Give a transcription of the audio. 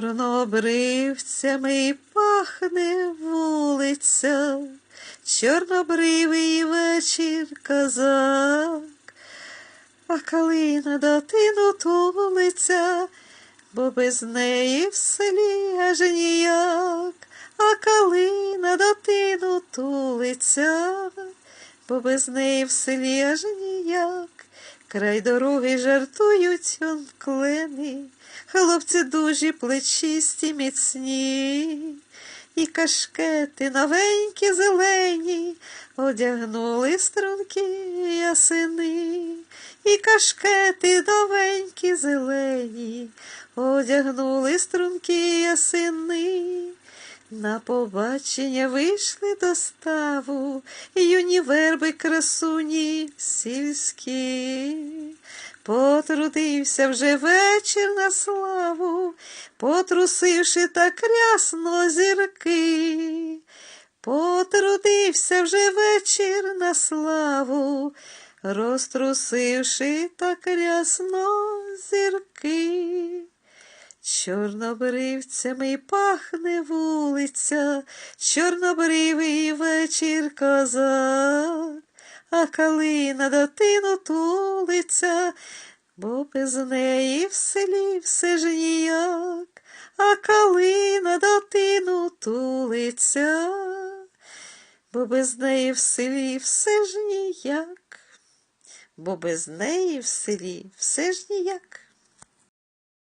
Чорнобривцями пахне вулиця, чорнобривий вечір козак, а калина дитину тулиться, бо без неї в селі аж ніяк, а калина дитину тулиться, бо без неї в селі аж ніяк. Край дороги жартують он клени, хлопці дужі плечисті міцні, і кашкети новенькі зелені. Одягнули струнки ясени, і кашкети новенькі зелені. Одягнули струнки ясени. На побачення вийшли до ставу юні верби красуні сільські. Потрудився вже вечір на славу, потрусивши так рясно зірки. Потрудився вже вечір на славу, розтрусивши так рясно зірки. Чорнобривцями пахне вулиця, чорнобривий вечір козак, а калина дитину тулиться, бо без неї в селі все ж ніяк, а калина дитину тулиться, бо без неї в селі все ж ніяк, бо без неї в селі все ж ніяк.